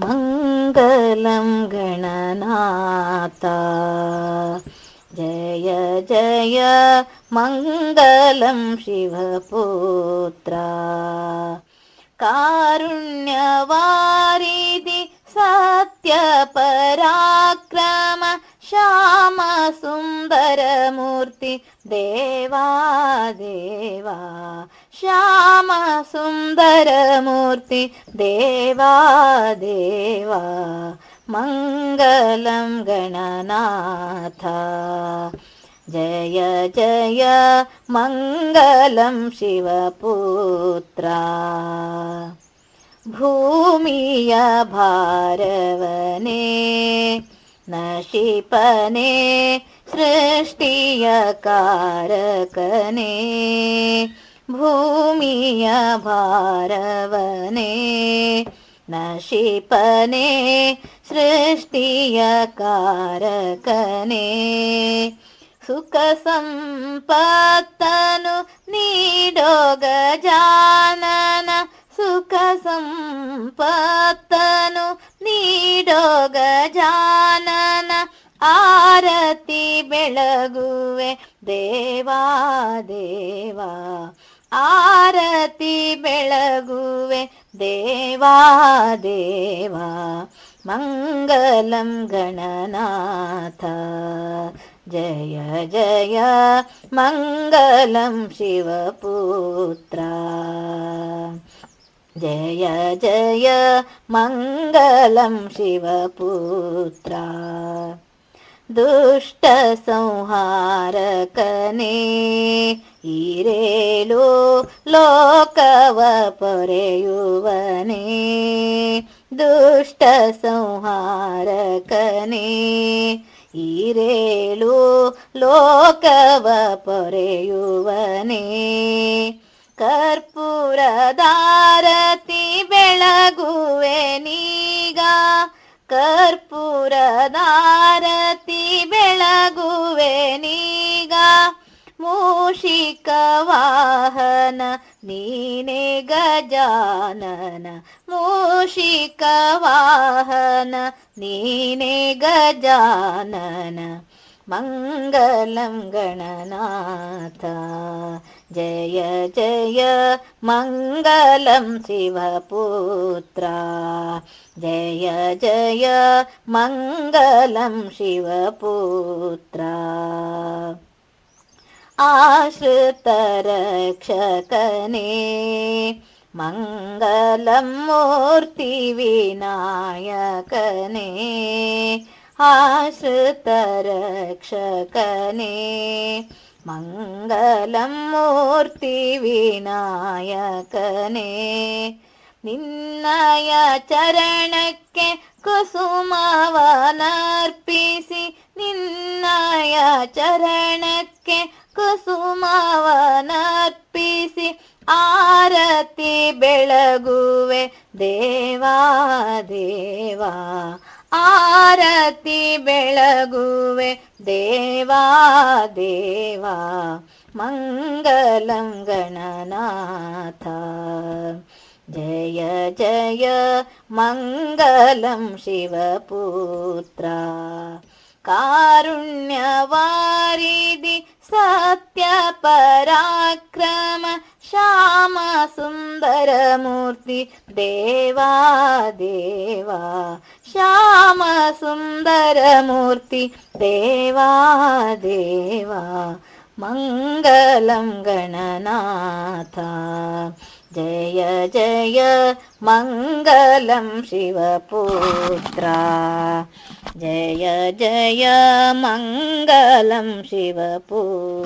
मङ्गलं गणनाता जय जय मङ्गलं शिवपुत्रा। कारुण्यवारिदि सत्यपराक्रम श्यामसुन्दरमूर्ति देवा देवा। श्यामसुन्दरमूर्ति देवा देवा। मङ्गलं गणनाथ। जय जय मङ्गलं शिवपुत्रा। भूमिय भारवने नशिपने सृष्टिय कारकने भूमिय भारवने नशिपने सृष्टिय कारकने सुखसम्पत्तनु नीडो गजानन सुखसम्पत्तनु नीडो गजानन आरति बेळगुवे देवा देवा। आरति बेळगुवे देवा देवा। मङ्गलं गणनाथ। जय जय मङ्गलं शिवपुत्रा। जय जय मङ्गलं शिवपुत्रा ದುಷ್ಟಸಂಹಾರಕನೇ ಈರೇಳು ಲೋಕವ ಪೊರೆಯುವನೇ ದುಷ್ಟಸಂಹಾರಕನೇ ಈರೇಳು ಲೋಕವ ಪೊರೆಯುವನೇ. ಕರ್ಪೂರದಾರತಿ ಬೆಳಗುವೆ ನೀಗ कर्पूरदारति बेळगुवे ನೀಗ मूषिकवाहन नीने गजानन मूषिकवाहन नीने गजानन मङ्गलं गणनाथ जय जय मङ्गलं शिवपुत्रा जय जय मङ्गलं शिवपुत्रा। आश्रितरक्षकने मङ्गलं मूर्तिविनायकने आश्रितरक्षकने मङ्गलं मूर्तिविनायकने ನಿನ್ನಯ ಚರಣಕ್ಕೆ ಕುಸುಮವನರ್ಪಿಸಿ ನಿನ್ನಯ ಚರಣಕ್ಕೆ ಕುಸುಮವನರ್ಪಿಸಿ ಆರತಿ ಬೆಳಗುವೆ ದೇವಾ ದೇವಾ ಆರತಿ ಬೆಳಗುವೆ ದೇವಾ ದೇವಾ मङ्गलं गणनाथ जय जय मङ्गलं शिवपुत्रा। कारुण्यवारिदि सत्यपराक्रम श्यामसुन्दरमूर्ति देवा देवा श्यामसुन्दरमूर्ति देवा देवा मङ्गलं गणनाथ जय जय मङ्गलं शिवपुत्रा। जय जय मङ्गलं शिवपुत्र